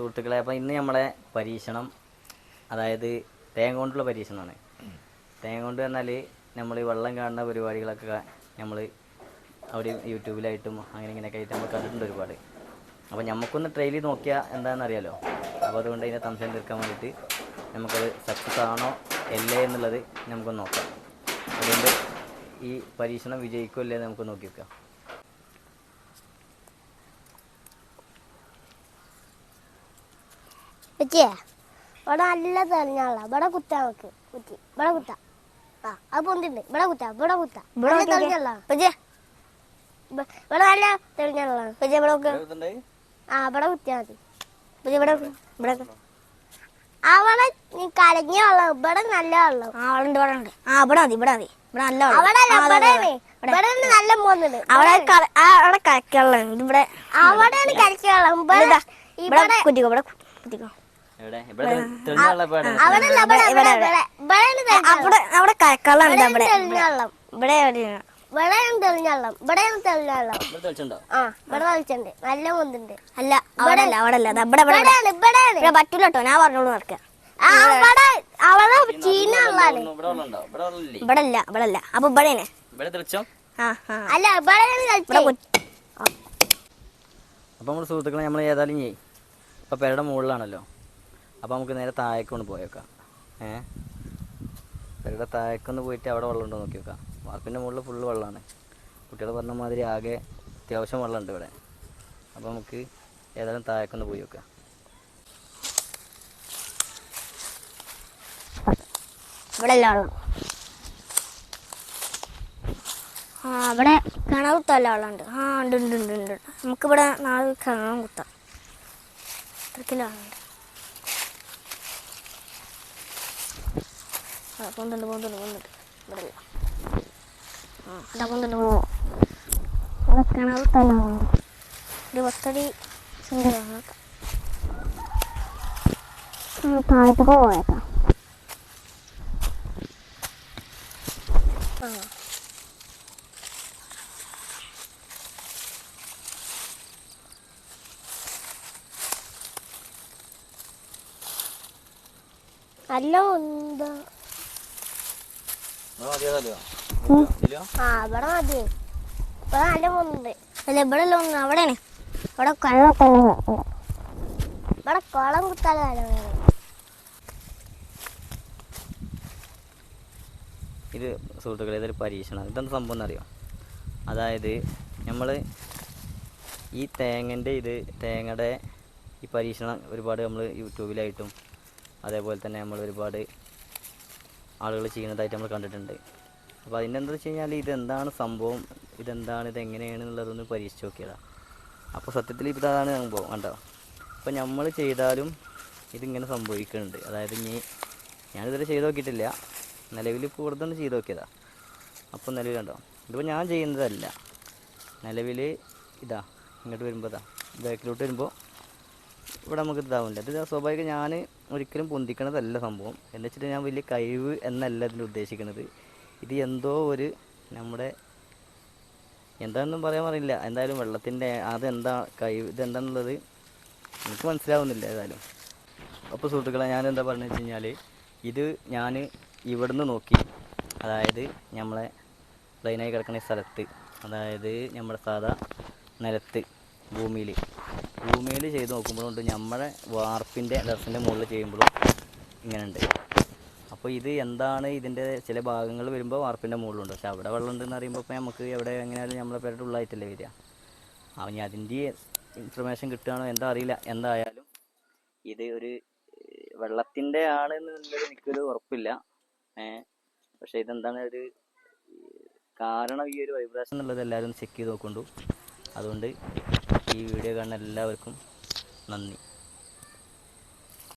സുഹൃത്തുക്കളെ അപ്പോൾ ഇന്ന് നമ്മളെ പരീക്ഷണം അതായത് തേങ്ങ കൊണ്ടുള്ള പരീക്ഷണമാണ്. തേങ്ങ കൊണ്ട് പറഞ്ഞാൽ നമ്മൾ ഈ വെള്ളം കാണുന്ന പരിപാടികളൊക്കെ നമ്മൾ അവിടെ യൂട്യൂബിലായിട്ടും അങ്ങനെ ഇങ്ങനെയൊക്കെ ആയിട്ട് നമ്മൾ കണ്ടിട്ടുണ്ട് ഒരുപാട്. അപ്പോൾ നമുക്കൊന്ന് ട്രെയിൽ ചെയ്ത് നോക്കിയാൽ എന്താണെന്ന് അറിയാലോ അപ്പോൾ അതുകൊണ്ട് അതിന്റെ സംശയം തീർക്കാൻ വേണ്ടിയിട്ട് നമുക്കത് സക്സസ് ആണോ അല്ലേ എന്നുള്ളത് നമുക്കൊന്ന് നോക്കാം. അതുകൊണ്ട് ഈ പരീക്ഷണം വിജയിക്കുമല്ലേ നമുക്ക് നോക്കി വെക്കാം. പറ്റിയേ? ഇവിടെ നല്ല തെളിഞ്ഞാളാ ഇവിടെ കുത്താ നമുക്ക്. കുത്തി. ഇവിടെ കുത്താ. ആ അത് പൊന്തിണ്ട്. ഇവിടെ കുത്താ. ഇവിടെ കുത്താ. ഇവിടെ തെളിഞ്ഞാളാ വെച്ചേ ഇവിടെ നല്ല തെളിഞ്ഞാള വെച്ചേ ഇവിടെ നോക്ക്. ആ ഇവിടെ കുത്തിയാ മതി. പറ്റിയ ഇവിടെ ഇവിടെ. അവിടെ നീ കലങ്ങിയ വെള്ളം. ഇവിടെ നല്ല വെള്ളം. ആ അവിടെ ഉണ്ട് ഇവിടെ ഉണ്ട്. ആ ഇവിടെ മതി ഇവിടെ മതി. ഇവിടെ നല്ല വെള്ളം. ഇവിടെ. നല്ല പോകുന്നുണ്ട് അവിടെ അവിടെ കലക്കുള്ള ഇവിടെ അവിടെയാണ് കലക്കിയ ഇവിടെ ഇവിടെ ഇവിടെ കുത്തിക്കോ ഇവിടെ കുത്തിക്കോ. അവിടെ ഇവിടെ ഇവിടെ ഇവിടെ വെള്ളം. ഇവിടെ തെളിച്ചുണ്ടോ നല്ല മുന്തുണ്ട്. അല്ല അവിടെ അല്ല അവിടെ അല്ല. ഇവിടെ ഇവിടെ ഇവിടെ. ഇവിടെയാണ് ഇവിടെയാണ്. പറ്റൂല കേട്ടോ ഞാൻ പറഞ്ഞോളൂ നടക്ക ആ, അവിടെ അവിടെ ചീന ഇവിടെ ഇവിടെ അല്ല അല്ല. അപ്പൊ ഇവിടെയാണ്. ഇവിടെ അല്ല അപ്പോൾ നമ്മൾ സുഹൃത്തുക്കളെ നമ്മൾ ഏതായാലും ചെയ്യും അപ്പൊ പേരുടെ മുകളിലാണല്ലോ. അപ്പോൾ നമുക്ക് നേരെ താഴേക്കൊന്ന് പോയേക്കാം ഏ? പെരയുടെ താഴേക്കൊന്ന് പോയിട്ട് അവിടെ വെള്ളമുണ്ടോ നോക്കി വെക്കാം. വാർപ്പിന്റെ മുകളിൽ ഫുള്ള് വെള്ളമാണ് കുട്ടികൾ പറഞ്ഞ മാതിരി ആകെ അത്യാവശ്യം വെള്ളമുണ്ട് ഇവിടെ. അപ്പോൾ നമുക്ക് ഏതായാലും താഴേക്കൊന്ന് പോയി വെക്കാം. ഇവിടെ അല്ല ആ കുത്തല്ല വെള്ളമുണ്ട് ആ ഉണ്ട് ഉണ്ട് ഉണ്ട് ഉണ്ട് നമുക്കിവിടെ നാളെ കിണറും കുത്താം. ഇത്രക്കില്ല ആ പോകുന്നുണ്ട് പോകുന്നുണ്ട് പോകുന്നുണ്ട്. ഇവിടെ ഇല്ല. ആ ഇതാ പോകുന്നുണ്ട് പോകുന്നു. ഇവിടെ കിണർ കുത്തല്ല വെള്ളമുണ്ട് ഒരു പത്തടി സുന്ദരമാണ്. താഴത്തൊക്കെ പോയേക്കാം. ആ. നല്ല ഉണ്ട് ആ ഇവിടെ മതി. ഇവിടെ നല്ല മുന്നുണ്ട്. അല്ല ഇവിടെ അല്ല ഒന്ന് അവിടെയാണ്. ഇവിടെ കള്ളൊക്കെ ഇവിടെ കുളം കുത്താതെ കാലം ഇത് സുഹൃത്തുക്കളെ ഇതൊരു പരീക്ഷണം ഇതെന്താ സംഭവം എന്നറിയോ? അതായത് നമ്മൾ ഈ തേങ്ങന്റെ ഇത് തേങ്ങയുടെ ഈ പരീക്ഷണം ഒരുപാട് നമ്മൾ യൂട്യൂബിലായിട്ടും അതേപോലെ തന്നെ നമ്മൾ ഒരുപാട് ആളുകൾ ചെയ്യുന്നതായിട്ട് നമ്മൾ കണ്ടിട്ടുണ്ട്. അപ്പോൾ അതിന്റെ എന്താ വെച്ച് കഴിഞ്ഞാൽ ഇതെന്താണ് സംഭവം? ഇതെന്താണ്? ഇത് എങ്ങനെയാണ് എന്നുള്ളതൊന്ന് പരീക്ഷിച്ച് നോക്കിയതാണ് അപ്പോൾ സത്യത്തിൽ ഇതാണ് സംഭവം കണ്ടോ? അപ്പോൾ നമ്മൾ ചെയ്താലും ഇതിങ്ങനെ സംഭവിക്കുന്നുണ്ട്. അതായത് ഇനി ഞാനിതുവരെ ചെയ്ത് നോക്കിയിട്ടില്ല. നിലവിൽ ഇപ്പോൾ ഇവിടെ തന്നെ ചെയ്ത് നോക്കിയതാ. അപ്പോൾ നിലവിൽ കണ്ടോ? ഇതിപ്പോൾ ഞാൻ ചെയ്യുന്നതല്ല. നിലവിൽ ഇതാ ഇങ്ങോട്ട് വരുമ്പോൾ ഇതാ ബാക്കിലോട്ട് വരുമ്പോൾ ഇവിടെ നമുക്ക് ഇതാവില്ല ഇത് സ്വാഭാവികം ഞാൻ ഒരിക്കലും പൊന്തിക്കണതല്ല സംഭവം. എന്ന് വെച്ചിട്ട് ഞാൻ വലിയ കഴിവ് എന്നല്ല ഇതിൽ ഉദ്ദേശിക്കുന്നത് ഇത് എന്തോ ഒരു നമ്മുടെ എന്താണെന്നും പറയാൻ പറയില്ല എന്തായാലും വെള്ളത്തിന്റെ അതെന്താ കഴിവ് ഇതെന്താണെന്നുള്ളത് എനിക്ക് മനസ്സിലാവുന്നില്ല ഏതായാലും. അപ്പോൾ സുഹൃത്തുക്കളെ ഞാൻ എന്താ പറഞ്ഞു വെച്ച് കഴിഞ്ഞാൽ ഇത് ഞാൻ ഇവിടുന്ന് നോക്കി. അതായത് നമ്മളെ പ്ലെയിനായി കിടക്കുന്ന സ്ഥലത്ത്. അതായത് നമ്മുടെ സാധാ നിലത്ത് ഭൂമിയിൽ ഭൂമിയിൽ ചെയ്ത് നോക്കുമ്പോഴുണ്ട് നമ്മുടെ വാർപ്പിന്റെ ടെറസിന്റെ മുകളിൽ ചെയ്യുമ്പോഴും ഇങ്ങനെയുണ്ട്. അപ്പോൾ ഇത് എന്താണ് ഇതിന്റെ ചില ഭാഗങ്ങൾ വരുമ്പോൾ വാർപ്പിന്റെ മുകളിലുണ്ട്. പക്ഷെ അവിടെ വെള്ളം ഉണ്ടെന്ന് അറിയുമ്പോൾ ഇപ്പോൾ നമുക്ക് എവിടെ എങ്ങനെയാലും നമ്മളെ പേരുടെ ഉള്ളായിട്ടല്ലേ വരിക. ഇനി അതിന്റെ ഇൻഫർമേഷൻ കിട്ടുകയാണോ എന്താ അറിയില്ല. എന്തായാലും ഇത് ഒരു വെള്ളത്തിന്റെ ആണ് എന്നുള്ളത് എനിക്കൊരു ഉറപ്പില്ല. പക്ഷേ ഇതെന്താണ് ഒരു കാരണം ഈ ഒരു വൈബ്രേഷൻ എന്നുള്ളത് എല്ലാവരും ചെക്ക് ചെയ്ത് നോക്കുന്നുണ്ട്. അതുകൊണ്ട് ഈ വീഡിയോ കാണുന്ന എല്ലാവർക്കും നന്ദി.